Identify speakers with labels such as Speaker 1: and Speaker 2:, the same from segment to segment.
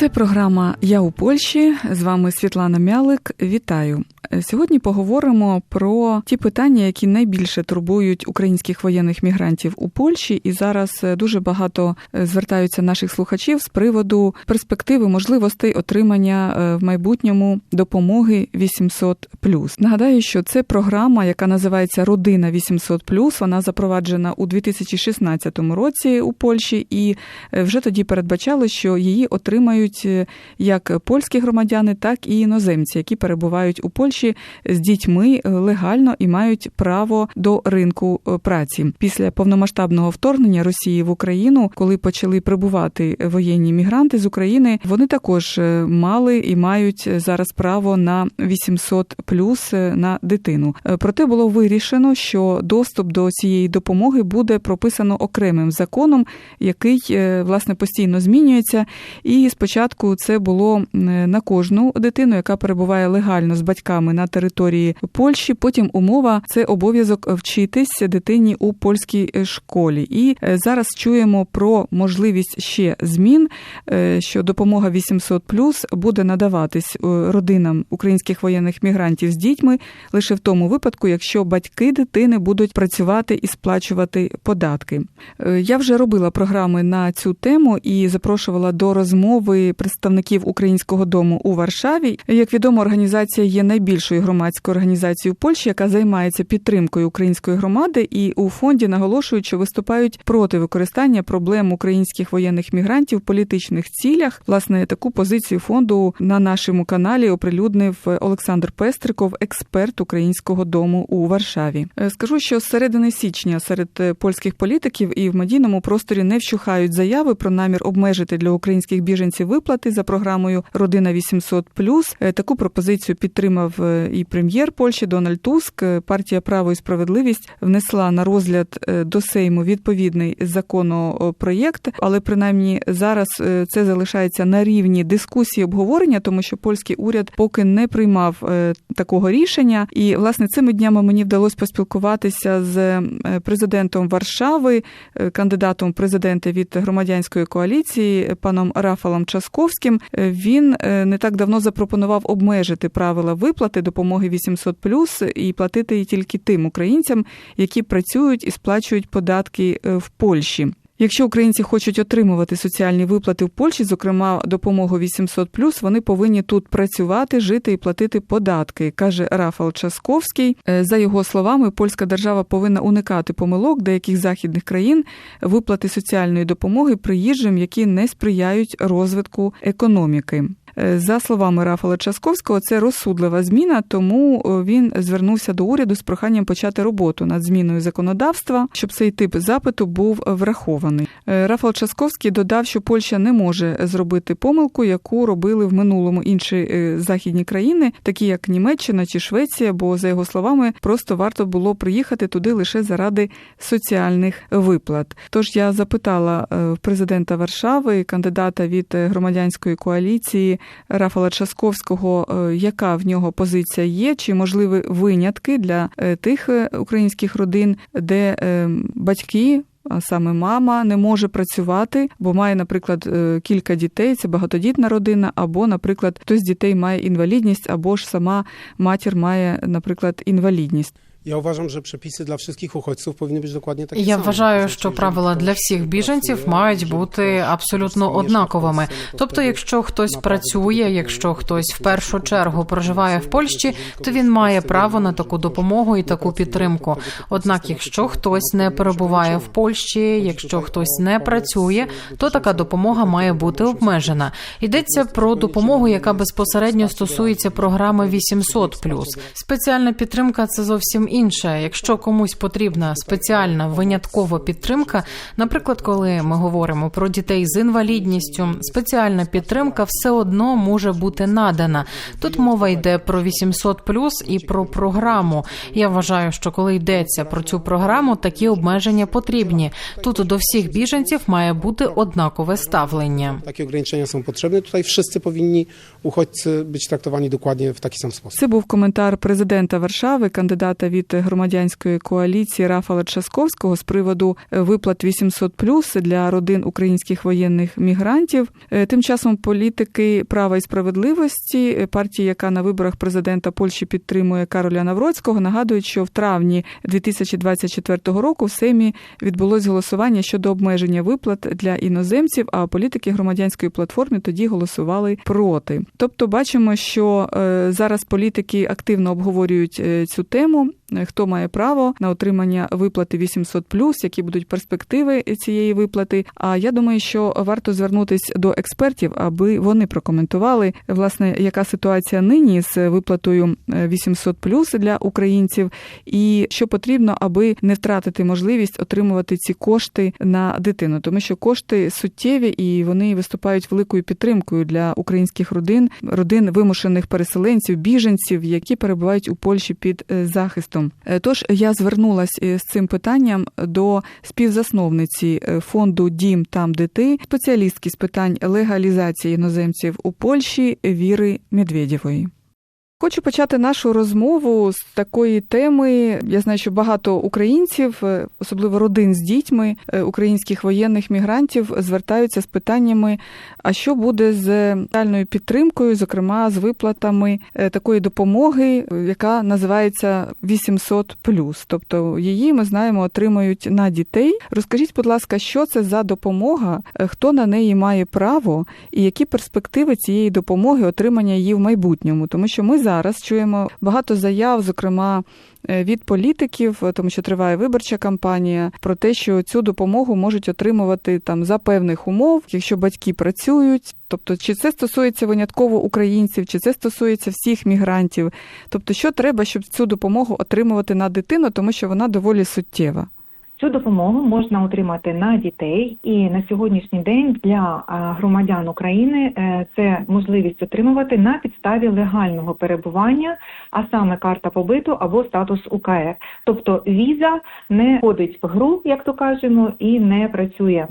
Speaker 1: Це програма Я у Польщі. З вами Світлана Мялик. Вітаю. Сьогодні поговоримо про ті питання, які найбільше турбують українських воєнних мігрантів у Польщі, і зараз дуже багато звертаються наших слухачів з приводу перспективи можливостей отримання е, в майбутньому допомоги 800+. Нагадаю, що це програма, яка називається Родина 800+. Вона запроваджена у 2016 році у Польщі, і е, вже тоді передбачали, що її отримають е, як польські громадяни, так і іноземці, які перебувають у Польщі з дітьми легально і мають право до ринку е, праці після повномасштабного вторгнення Росії в Україну, коли почали прибувати воєнні мігранти з України. Вони також е, мали і мають зараз право на 800 плюс е, на дитину. Проте було вирішено, що доступ до цієї допомоги буде прописано окремим законом, який власне постійно змінюється. І спочатку це було на кожну дитину, яка перебуває легально з батьками на території Польщі. Потім умова це обов'язок вчитись дитині у польській школі. І е, зараз чуємо про можливість ще змін, е, що допомога 800+, буде надаватись е, родинам українських воєнних мігрантів з дітьми лише в тому випадку, якщо батьки дитини будуть працювати і сплачувати податки. Я вже робила програми на цю тему і запрошувала до розмови представників українського дому у Варшаві. Як відомо, організація є найбільш найбільшої громадської організації у Польщі, яка займається підтримкою української громади, і у фонді наголошують, що виступають проти використання проблем українських воєнних мігрантів в політичних цілях. Власне таку позицію фонду на нашому каналі оприлюднив Олександр Пестриков, експерт українського дому у Варшаві. Е, скажу, що з середини січня серед польських політиків і в медійному просторі не вщухають заяви про намір обмежити для українських біженців виплати за програмою Родина 800+. Е, таку пропозицію підтримав е, і прем'єр Польщі Дональд Туск. Партія Право і справедливість внесла на розгляд е, до Сейму відповідний законопроєкт, але принаймні зараз е, це залишається на рівні дискусії обговорення, тому що польський уряд поки не приймав е, такого рішення. І власне цими днями мені вдалося поспілкуватися з президентом Варшави, кандидатом президента від громадянської коаліції, паном Рафалом Часковським. Він не так давно запропонував обмежити правила виплати виплати допомоги 800+, і платити її тільки тим українцям, які працюють і сплачують податки е, в Польщі. Якщо українці хочуть отримувати соціальні виплати в Польщі, зокрема допомогу 800+, вони повинні тут працювати, жити і платити податки, каже Рафал Часковський. Е, за його словами, польська держава повинна уникати помилок деяких західних країн виплати соціальної допомоги приїжджим, які не сприяють розвитку економіки. Е, за словами Рафала Часковського, це розсудлива зміна, тому е, він звернувся до уряду з проханням почати роботу над зміною законодавства, щоб цей тип запиту був врахований. Е, Рафал Часковський додав, що Польща не може зробити помилку, яку робили в минулому інші західні країни, такі як Німеччина чи Швеція, бо за його словами просто варто було приїхати туди лише заради соціальних виплат. Тож я запитала президента Варшави, кандидата від громадянської коаліції. Рафала Часковського, е, яка в нього позиція є, чи можливі винятки для е, тих е, українських родин, де батьки. А саме мама не може працювати, бо має, наприклад, кілька дітей, це багатодітна родина, або, наприклад, хтось з дітей має інвалідність, або ж сама матір має, наприклад, інвалідність.
Speaker 2: Я вважам, що преписи для всіх уходців повинні бути докладні такі.
Speaker 3: Я вважаю, що правила для всіх біженців мають бути абсолютно однаковими. Тобто, якщо хтось працює, якщо хтось в першу чергу проживає в Польщі, то він має право на таку допомогу і таку підтримку. Однак, якщо хтось не перебуває в Польщі, якщо хтось не працює, то така допомога має бути обмежена. Йдеться про допомогу, яка безпосередньо стосується програми 800+. Спеціальна підтримка це зовсім інше. Якщо комусь потрібна спеціальна виняткова підтримка, наприклад, коли ми говоримо про дітей з інвалідністю, спеціальна підтримка все одно може бути надана. Тут мова йде про 800+, і про програму. Я вважаю, що коли йдеться про цю програму, такі обмеження потрібні. Тут до всіх біженців має бути однакове ставлення.
Speaker 2: Такі обмеження są потрібні. Тут всі повинні уходці бути трактовані докладnie в такий сам спосіб.
Speaker 1: Це був коментар президента Варшави, кандидата від від громадянської коаліції Рафала Часковського з приводу виплат 800+, для родин українських воєнних мігрантів. Тим часом політики права і справедливості партії, яка на виборах президента Польщі підтримує Кароля Навроцького, нагадують, що в травні 2024 року в Сеймі відбулось голосування щодо обмеження виплат для іноземців. А політики громадянської платформи тоді голосували проти. Тобто, бачимо, що зараз політики активно обговорюють цю тему. Хто має право на отримання виплати 800+, які будуть перспективи цієї виплати? А я думаю, що варто звернутись до експертів, аби вони прокоментували власне, яка ситуація нині з виплатою 800+, для українців, і що потрібно, аби не втратити можливість отримувати ці кошти на дитину, тому що кошти суттєві і вони виступають великою підтримкою для українських родин, родин вимушених переселенців, біженців, які перебувають у Польщі під захистом. Тож я звернулася з цим питанням до співзасновниці фонду Дім там де ти, спеціалістки з питань легалізації іноземців у Польщі Віри Медведєвої. Хочу почати нашу розмову з такої теми. Я знаю, що багато українців, особливо родин з дітьми, українських воєнних мігрантів, звертаються з питаннями: а що буде з реальною підтримкою, зокрема з виплатами такої допомоги, яка називається 800+. Тобто її ми знаємо, отримують на дітей. Розкажіть, будь ласка, що це за допомога, хто на неї має право, і які перспективи цієї допомоги отримання її в майбутньому, тому що ми зараз чуємо багато заяв, зокрема від політиків, тому що триває виборча кампанія, про те, що цю допомогу можуть отримувати там за певних умов, якщо батьки працюють. Тобто, чи це стосується винятково українців, чи це стосується всіх мігрантів? Тобто, що треба, щоб цю допомогу отримувати на дитину, тому що вона доволі суттєва.
Speaker 4: Цю допомогу можна отримати на дітей, і на сьогоднішній день для громадян України це можливість отримувати на підставі легального перебування, а саме карта побиту або статус УКР. Тобто віза не входить в гру, як то кажемо, і не працює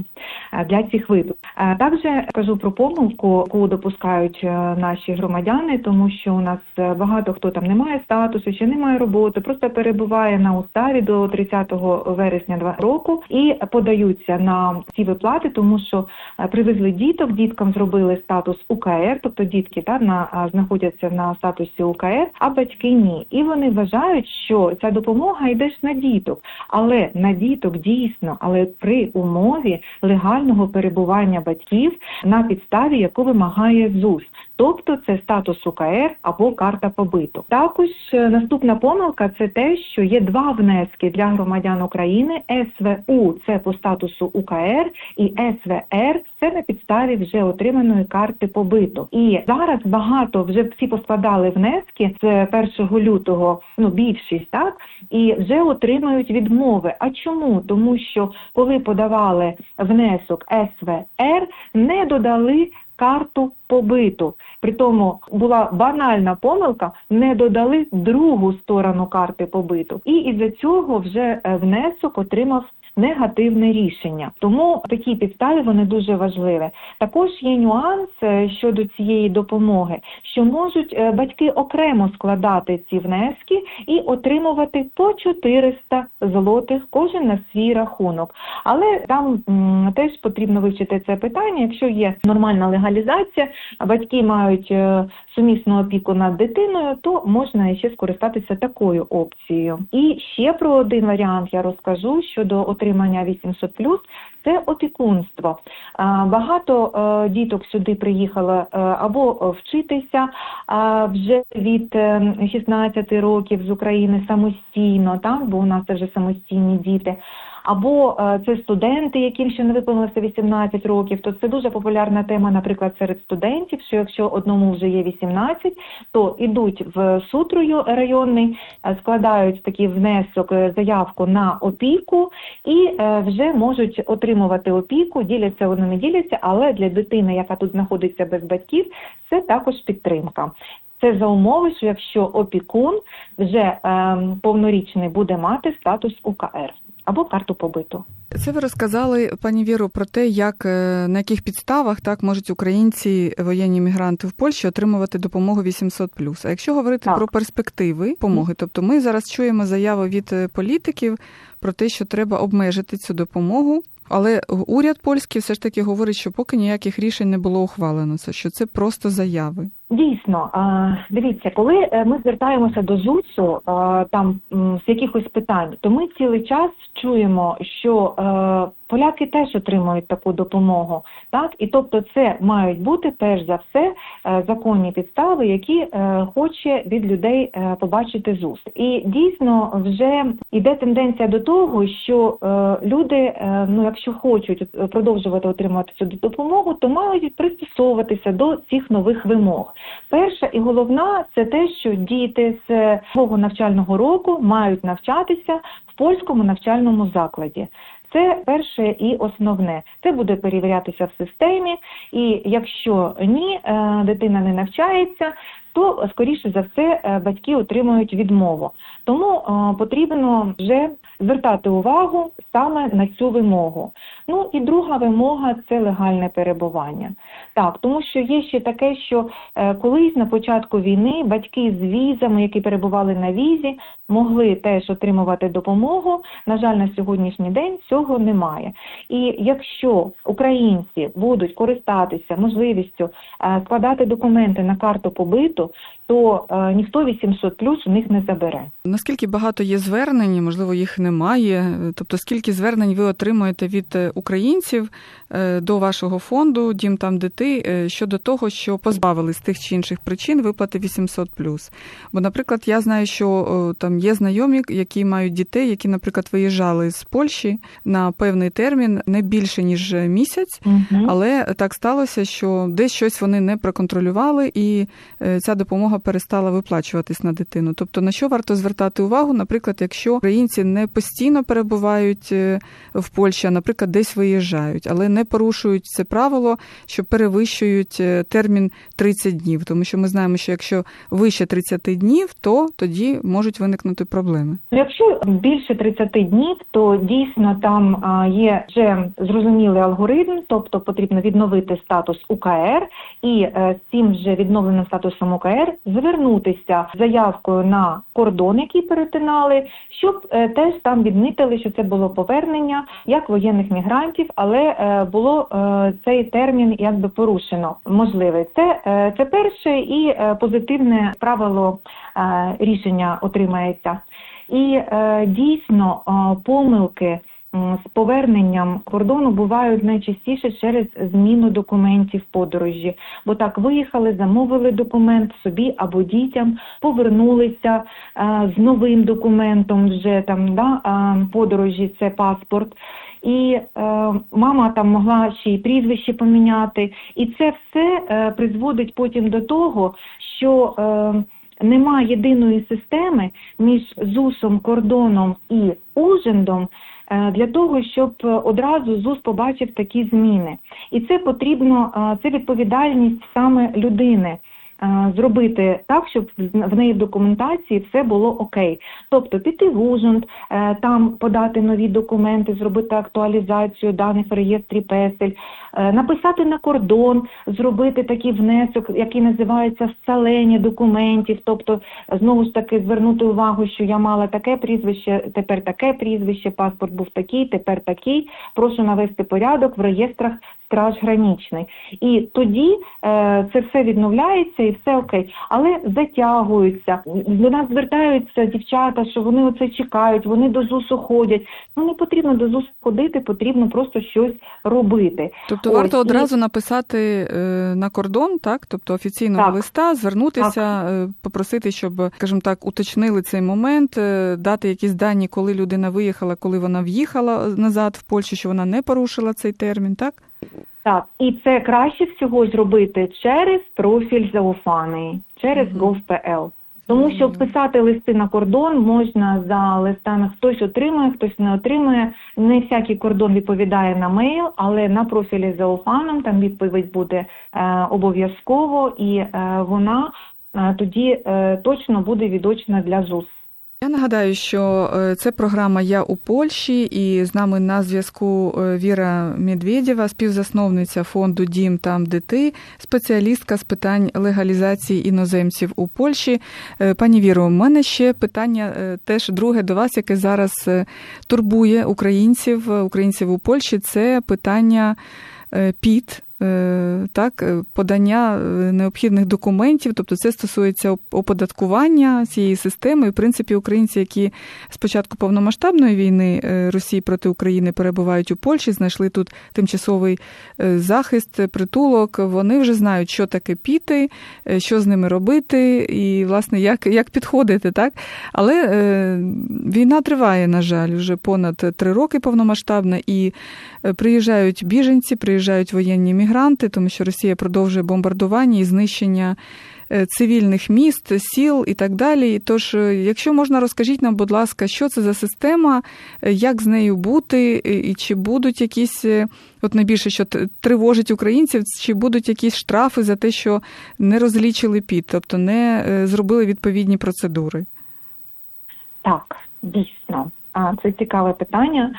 Speaker 4: для цих виплат. Також кажу про помилку, яку допускають наші громадяни, тому що у нас багато хто там не має статусу, ще не має роботи, просто перебуває на уставі до 30 вересня року і подаються на ці виплати, тому що привезли діток, діткам зробили статус УКР, тобто дітки та на знаходяться на статусі УКР, а ні. І вони вважають, що ця допомога йде ж на діток, але на діток дійсно, але при умові легального перебування батьків на підставі, яку вимагає ЗУС. Тобто це статус УКР або карта побиту. Також наступна помилка це те, що є два внески для громадян України: СВУ це по статусу УКР, і СВР це на підставі вже отриманої карти побиту. І зараз багато вже всі поскладали внески з 1 лютого, ну більшість так, і вже отримають відмови. А чому? Тому що коли подавали внесок СВР, не додали карту побиту. При тому була банальна помилка, не додали другу сторону карти побиту. І із-за цього вже внесок отримав негативне рішення. Тому такі підстави вони дуже важливі. Також є нюанс щодо цієї допомоги, що можуть батьки окремо складати ці внески і отримувати по 400 злотих кожен на свій рахунок. Але там м, теж потрібно вивчити це питання. Якщо є нормальна легалізація, батьки мають сумісну опіку над дитиною, то можна ще скористатися такою опцією. І ще про один варіант я розкажу щодо отримання 800+, це опікунство. Багато діток сюди приїхало або вчитися вже від 16 років з України самостійно, так, бо у нас це вже самостійні діти. Або це студенти, яким ще не виповнилося 18 років, то це дуже популярна тема, наприклад, серед студентів. Що якщо одному вже є 18, то йдуть в сутрою районний, складають такий внесок, заявку на опіку і вже можуть отримувати опіку, діляться вони не діляться, але для дитини, яка тут знаходиться без батьків, це також підтримка. Це за умови, що якщо опікун вже е, повнорічний буде мати статус УКР. Або карту побиту.
Speaker 1: Це ви розказали, пані Віру, про те, як е, на яких підставах так можуть українці, воєнні мігранти в Польщі отримувати допомогу 800+. А якщо говорити
Speaker 4: Так.
Speaker 1: про перспективи допомоги, тобто ми зараз чуємо заяви від е, політиків про те, що треба обмежити цю допомогу. Але уряд польський все ж таки говорить, що поки ніяких рішень не було ухвалено, це що це просто заяви.
Speaker 4: Дійсно, дивіться, коли е, ми звертаємося до ЗУСу там з якихось питань, то ми цілий час чуємо, що е, поляки теж отримують таку допомогу, так і тобто, це мають бути перш за все е, законні підстави, які хоче від людей побачити ЗУС. І дійсно вже йде тенденція до того, що люди, ну якщо хочуть продовжувати отримувати цю допомогу, то мають пристосовуватися до цих нових вимог. Перша і головна це те, що діти з свого навчального року мають навчатися в польському навчальному закладі. Це перше і основне. Це буде перевірятися в системі, і якщо ні, е, дитина не навчається, то скоріше за все е, батьки отримують відмову. Тому е, потрібно вже звертати увагу саме на цю вимогу. Ну і друга вимога це легальне перебування. Так, тому що є ще таке, що е, колись на початку війни батьки з візами, які перебували на візі, могли теж отримувати допомогу. На жаль, на сьогоднішній день цього немає. І якщо українці будуть користатися можливістю е, складати документи на карту побиту, то е, ніхто 800 плюс у них не забере.
Speaker 1: Наскільки багато є звернень, можливо, їх немає. Тобто, скільки звернень ви отримуєте від е, українців е, до вашого фонду Дім там де ти е, щодо того, що позбавили з тих чи інших причин виплати 800+. Бо, наприклад, я знаю, що там є знайомі, які мають дітей, які, наприклад, виїжджали з Польщі на певний термін не більше ніж місяць. Але так сталося, що десь щось вони не проконтролювали, і ця допомога перестала виплачуватись на дитину. Тобто, на що варто звертати увагу, наприклад, якщо українці не постійно перебувають е, в Польщі, а, наприклад, десь виїжджають, але не порушують це правило, що перевищують е, термін 30 днів. Тому що ми знаємо, що якщо вище 30 днів, то тоді можуть виникнути проблеми.
Speaker 4: Якщо більше 30 днів, то дійсно там є вже зрозумілий алгоритм, тобто потрібно відновити статус УКР і е, з цим вже відновленим статусом УКР звернутися з заявкою на кордон, який перетинали, щоб е, теж там відмітили, що це було повернення як воєнних мігрантів, але е, було е, цей термін якби порушено можливий. Це, це перше і позитивне правило рішення отримається. І дійсно помилки з поверненням кордону бувають найчастіше через зміну документів подорожі. Бо так виїхали, замовили документ собі або дітям, повернулися е, з новим документом вже там да, е, подорожі, це паспорт. І е, мама там могла ще й прізвище поміняти, і це все е, призводить потім до того, що е, нема єдиної системи між ЗУСом, кордоном і ужендом для того, щоб е, одразу ЗУС побачив такі зміни. І це потрібно, е, це відповідальність саме людини. Е, Зробити так, щоб в- неї в документації все було окей. Тобто піти в ужин, е, там подати нові документи, зробити актуалізацію даних в реєстрі песель, е, написати на кордон, зробити такий внесок, який називається «Сцалення документів, тобто знову ж таки звернути увагу, що я мала таке прізвище, тепер таке прізвище, паспорт був такий, тепер такий. Прошу навести порядок в реєстрах страж гранічний. І тоді е, це все відновляється і все окей. Але затягуються. До нас звертаються дівчата, що вони оце чекають, вони до ЗУСу ходять. Ну не потрібно до ЗУСу ходити, потрібно просто щось робити.
Speaker 1: Тобто
Speaker 4: Ось,
Speaker 1: варто
Speaker 4: і-
Speaker 1: одразу написати е, на кордон, так тобто офіційного
Speaker 4: Так.
Speaker 1: листа, звернутися, е, попросити, щоб, скажімо так, уточнили цей момент, е, дати якісь дані, коли людина виїхала, коли вона в'їхала назад в Польщу, що вона не порушила цей термін, так?
Speaker 4: Так, і це краще всього зробити через профіль зауфаний, через gov.pl. Тому що писати листи на кордон можна за листами, хтось отримує, хтось не отримує. Не всякий кордон відповідає на мейл, але на профілі за ОФАном там відповідь буде е, обов'язково, і е, вона е, тоді е, точно буде відочна для ЗУС.
Speaker 1: Я нагадаю, що е, це програма Я у Польщі, і з нами на зв'язку е, Віра Медведєва, співзасновниця фонду Дім там, де ти, спеціалістка з питань легалізації іноземців у Польщі. Е, Пані Віро, у мене ще питання теж друге до вас, яке зараз турбує українців, українців у Польщі. Це питання ПІТ. Е, так, е, подання е, необхідних документів, тобто це стосується оподаткування цієї системи. І, в принципі, українці, які з початку повномасштабної війни Росії проти України перебувають у Польщі, знайшли тут тимчасовий захист, притулок. Вони вже знають, що таке піти, що з ними робити, і, власне, як як підходити. так. Але війна триває, на жаль, вже понад три роки повномасштабна, і приїжджають біженці, приїжджають воєнні мігранти, мігранти, тому що Росія продовжує бомбардування і знищення е, цивільних міст, сіл і так далі. Тож, е, якщо можна, розкажіть нам, будь ласка, що це за система, е, як з нею бути, і чи будуть якісь, от найбільше, що тривожить українців, чи будуть якісь штрафи за те, що не розлічили під, тобто не зробили відповідні процедури?
Speaker 4: Так, дійсно. Це цікаве питання.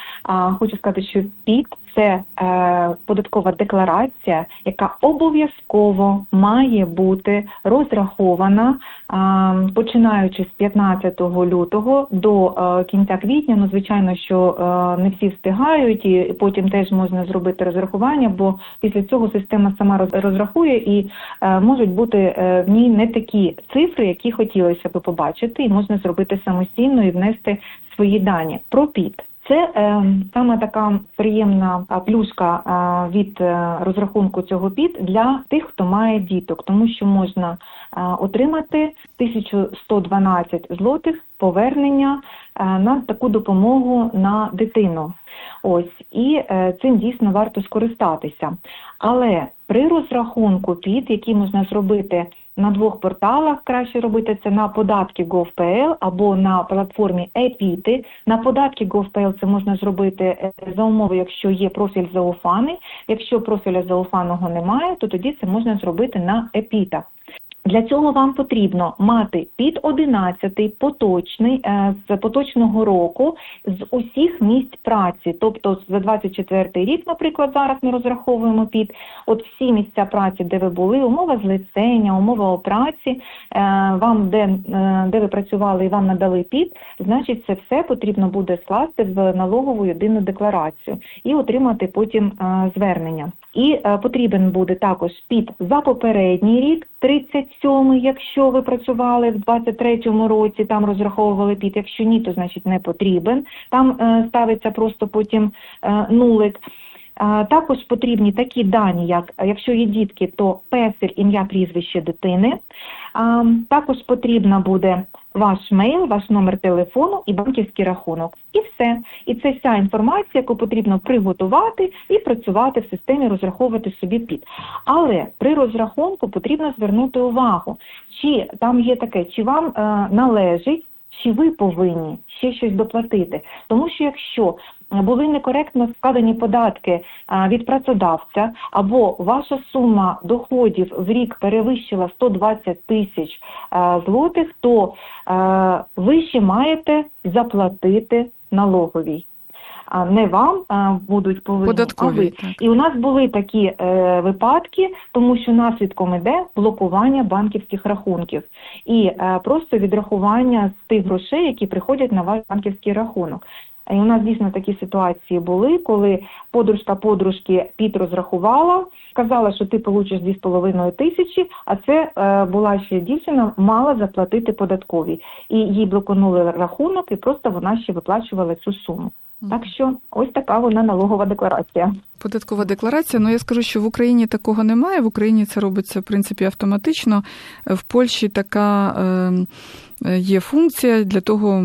Speaker 4: Хочу сказати, що ПІТ це е, податкова декларація, яка обов'язково має бути розрахована е, починаючи з 15 лютого до е, кінця квітня. Ну, звичайно, що е, не всі встигають, і потім теж можна зробити розрахування, бо після цього система сама розрахує і е, можуть бути е, в ній не такі цифри, які хотілося би побачити, і можна зробити самостійно і внести свої дані про ПІТ. Це е, саме така приємна плюшка е, від е, розрахунку цього ПІД для тих, хто має діток, тому що можна е, отримати 1112 злотих повернення е, на таку допомогу на дитину. Ось і е, цим дійсно варто скористатися. Але при розрахунку ПІД, який можна зробити на двох порталах краще робити це на податки Gov.pl або на платформі ePITI. На податки Gov.pl це можна зробити е, за умови, якщо є профіль зауфаний. Якщо профіля зауфаного немає, то тоді це можна зробити на епітах. Для цього вам потрібно мати під 11 поточний е, з поточного року з усіх місць праці, тобто за 24 рік, наприклад, зараз ми розраховуємо під от всі місця праці, де ви були, умова злицення, умова праці, е, вам де е, де ви працювали і вам надали під, значить, це все потрібно буде скласти в налогову єдину декларацію і отримати потім звернення. І потрібен буде також під за попередній рік 30 27, якщо ви працювали в 23-му році, там розраховували під, якщо ні, то значить не потрібен. Там е, ставиться просто потім е, нулик. Е, також потрібні такі дані, як якщо є дітки, то песир, ім'я, прізвище дитини. Е, також потрібна буде ваш мейл, ваш номер телефону і банківський рахунок. І все. І це вся інформація, яку потрібно приготувати і працювати в системі, розраховувати собі під. Але при розрахунку потрібно звернути увагу, чи там є таке, чи вам е, належить. Чи ви повинні ще щось доплатити? Тому що якщо були некоректно складені податки від працедавця, або ваша сума доходів в рік перевищила 120 тисяч злотих, то ви ще маєте заплатити налоговій. А не вам будуть повинні
Speaker 1: Податкові,
Speaker 4: а ви.
Speaker 1: Так.
Speaker 4: І у нас були такі е, випадки, тому що наслідком іде блокування банківських рахунків і е, просто відрахування з тих грошей, які приходять на ваш банківський рахунок. І у нас дійсно такі ситуації були, коли подружка подружки під розрахувала, сказала, що ти получиш 2,5 тисячі, а це е, була ще дівчина, мала заплатити податкові. І їй блокунули рахунок, і просто вона ще виплачувала цю суму. Так що ось така вона налогова декларація.
Speaker 1: Податкова декларація. Ну я скажу, що в Україні такого немає. В Україні це робиться в принципі автоматично. В Польщі така. Е, Є функція для того,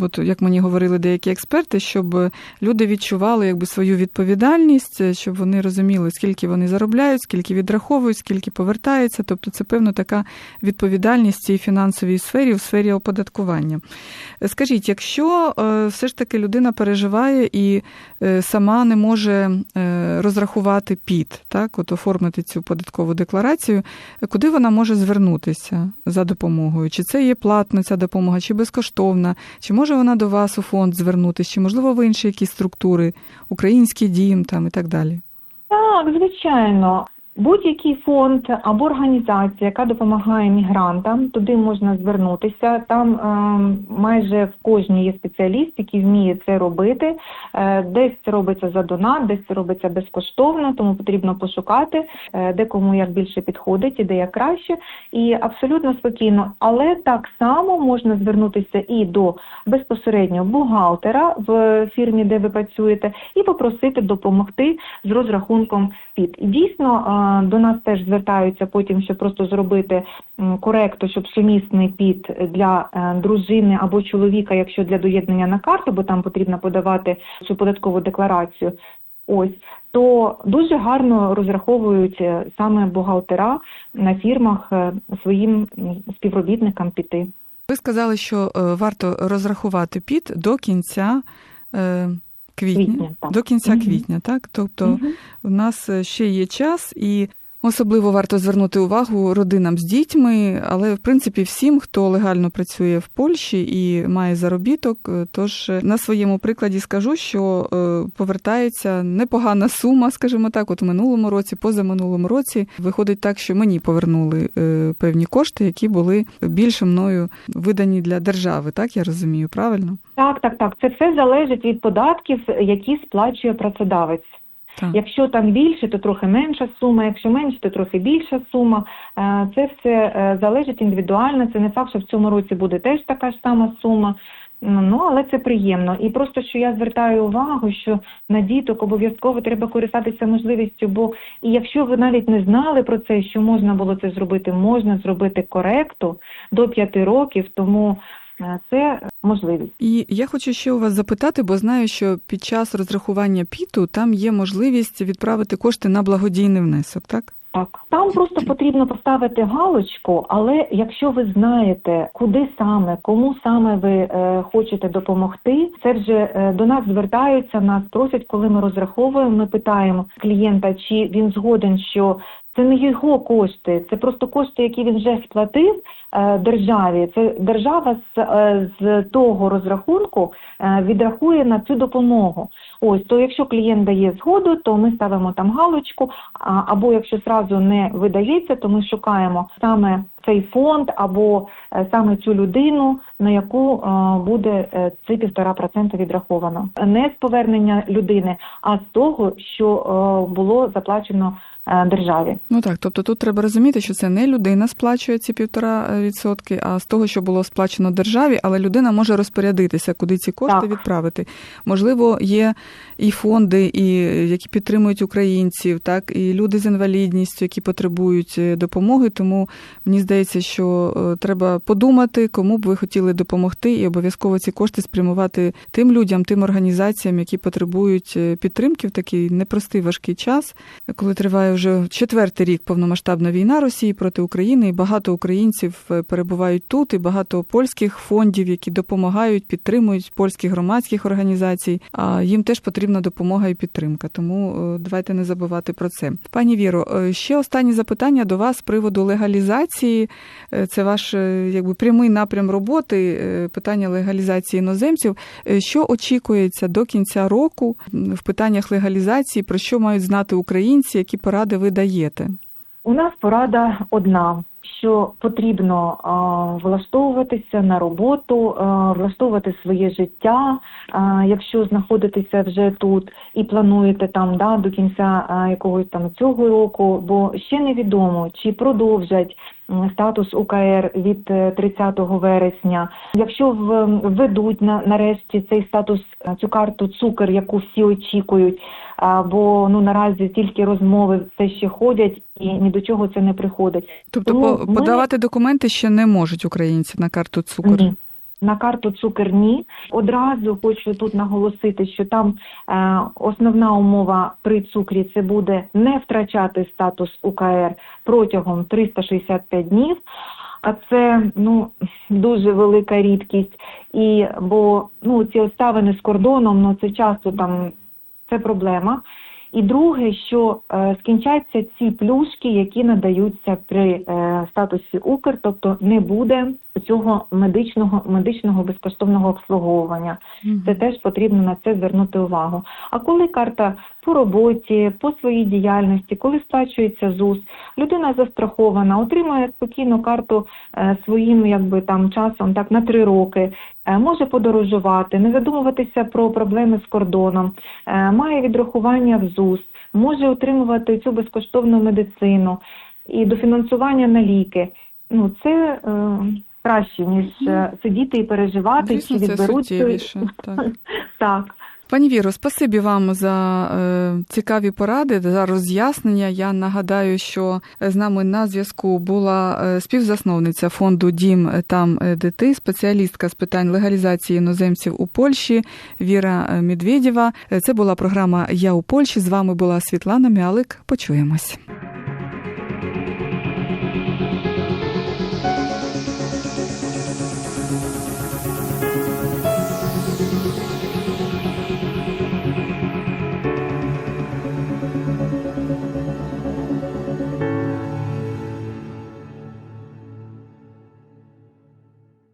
Speaker 1: от як мені говорили деякі експерти, щоб люди відчували якби свою відповідальність, щоб вони розуміли, скільки вони заробляють, скільки відраховують, скільки повертаються. Тобто це певно така відповідальність цій фінансовій сфері, в сфері оподаткування. Скажіть, якщо е, все ж таки людина переживає і е, сама не може е, розрахувати ПІТ, так, от оформити цю податкову декларацію, куди вона може звернутися за допомогою? Чи це є платна ця допомога, чи безкоштовна, чи може вона до вас у фонд звернутися, чи можливо в інші якісь структури, український дім там і так далі?
Speaker 4: Так, звичайно. Будь-який фонд або організація, яка допомагає мігрантам, туди можна звернутися. Там е, майже в кожній є спеціаліст, який вміє це робити. Е, десь це робиться за донат, десь це робиться безкоштовно, тому потрібно пошукати, е, де кому як більше підходить і де як краще. І абсолютно спокійно. Але так само можна звернутися і до безпосередньо бухгалтера в фірмі, де ви працюєте, і попросити допомогти з розрахунком ПІД. Дійсно до нас теж звертаються потім, щоб просто зробити коректу, щоб сумісний ПІД для е, дружини або чоловіка, якщо для доєднання на карту, бо там потрібно подавати цю податкову декларацію. Ось то дуже гарно розраховують е, саме бухгалтера на фірмах е, своїм співробітникам піти.
Speaker 1: Ви сказали, що е, варто розрахувати ПІТ до кінця е, квітня,
Speaker 4: Квітня, так.
Speaker 1: до кінця квітня, так? Тобто
Speaker 4: угу.
Speaker 1: у нас е, ще є час, і особливо варто звернути увагу родинам з дітьми, але в принципі всім, хто легально працює в Польщі і має заробіток. е, Тож е, на своєму прикладі скажу, що е, повертається непогана сума, скажімо так, от у минулому році, позаминулому році виходить так, що мені повернули певні кошти, які були більше мною видані для держави. Так я розумію, правильно?
Speaker 4: Так, так, так. Це все залежить від податків, які сплачує працедавець.
Speaker 1: Так.
Speaker 4: Якщо там більше, то трохи менша сума. Якщо менше, то трохи більша сума. Е, Це все е, залежить індивідуально. Це не факт, що в цьому році буде теж така ж сама сума. Ну, але це приємно. І просто що я звертаю увагу, що на діток обов'язково треба користатися можливістю, бо і якщо ви навіть не знали про це, що можна було це зробити, можна зробити коректу до п'яти років, тому це можливість.
Speaker 1: І я хочу ще у вас запитати, бо знаю, що під час розрахування піту там є можливість відправити кошти на благодійний внесок, так?
Speaker 4: Так, там просто потрібно поставити галочку, але якщо ви знаєте, куди саме, кому саме ви е, хочете допомогти, це вже е, до нас звертаються, нас просять, коли ми розраховуємо. Ми питаємо клієнта, чи він згоден, що це не його кошти, це просто кошти, які він вже сплатив е, державі. Це держава з, е, з того розрахунку е, відрахує на цю допомогу. Ось то, якщо клієнт дає згоду, то ми ставимо там галочку. А, або якщо зразу не видається, то ми шукаємо саме цей фонд або саме цю людину, на яку буде ці півтора процента відраховано. Не з повернення людини, а з того, що було заплачено державі.
Speaker 1: Ну так, тобто тут треба розуміти, що це не людина сплачує ці півтора е, відсотки, а з того, що було сплачено державі, але людина може розпорядитися, куди ці кошти
Speaker 4: Так.
Speaker 1: відправити. Можливо, є і фонди, і які підтримують українців, так і люди з інвалідністю, які потребують е, допомоги. Тому мені здається, що е, треба подумати, кому б ви хотіли допомогти, і обов'язково ці кошти спрямувати тим людям, тим організаціям, які потребують е, підтримки в такий непростий важкий час, коли триває вже четвертий рік повномасштабна війна Росії проти України, і багато українців е, перебувають тут, і багато польських фондів, які допомагають, підтримують польських громадських організацій. А їм теж потрібна допомога і підтримка. Тому е, давайте не забувати про це. Пані Віро, е, ще останнє запитання до вас з приводу легалізації. Це ваш якби прямий напрям роботи. Питання легалізації іноземців. Що очікується до кінця року в питаннях легалізації, про що мають знати українці, які поради ви даєте?
Speaker 4: У нас порада одна. Що потрібно влаштовуватися на роботу, влаштовувати своє життя, якщо знаходитеся вже тут і плануєте там да, до кінця якогось там цього року, бо ще невідомо, чи продовжать статус УКР від е, 30 вересня. Якщо введуть на нарешті цей статус, е, цю карту цукер, яку всі очікують, бо ну наразі тільки розмови все ще ходять і ні до чого це не приходить.
Speaker 1: Тобто
Speaker 4: Тому
Speaker 1: по-
Speaker 4: ми-
Speaker 1: подавати документи ще не можуть українці на карту цукор.
Speaker 4: Ні. На карту цукер ні. Одразу хочу тут наголосити, що там е, основна умова при цукрі це буде не втрачати статус УКР протягом 365 днів. А це ну дуже велика рідкість. І бо ну ці обставини з кордоном, ну це часто там це проблема. І друге, що е, скінчаться ці плюшки, які надаються при е, статусі Укр, тобто не буде цього медичного медичного безкоштовного обслуговування. Це теж потрібно на це звернути увагу. А коли карта по роботі, по своїй діяльності, коли сплачується ЗУС, людина застрахована, отримує спокійно карту е, своїм якби там часом, так на три роки. Е, Може подорожувати, не задумуватися про проблеми з кордоном, е, має відрахування в ЗУС, може отримувати цю безкоштовну медицину і дофінансування на ліки. Ну це е, краще ніж е, сидіти і переживати,
Speaker 1: Звісно,
Speaker 4: чи
Speaker 1: це суттєвіше. Так.
Speaker 4: так.
Speaker 1: Пані Віро, спасибі вам за е, цікаві поради, за роз'яснення. Я нагадаю, що з нами на зв'язку була е, співзасновниця фонду Дім там е, де ти, спеціалістка з питань легалізації іноземців у Польщі Віра е, Медведєва. Е, Це була програма Я у Польщі. З вами була Світлана Мялик. Почуємось.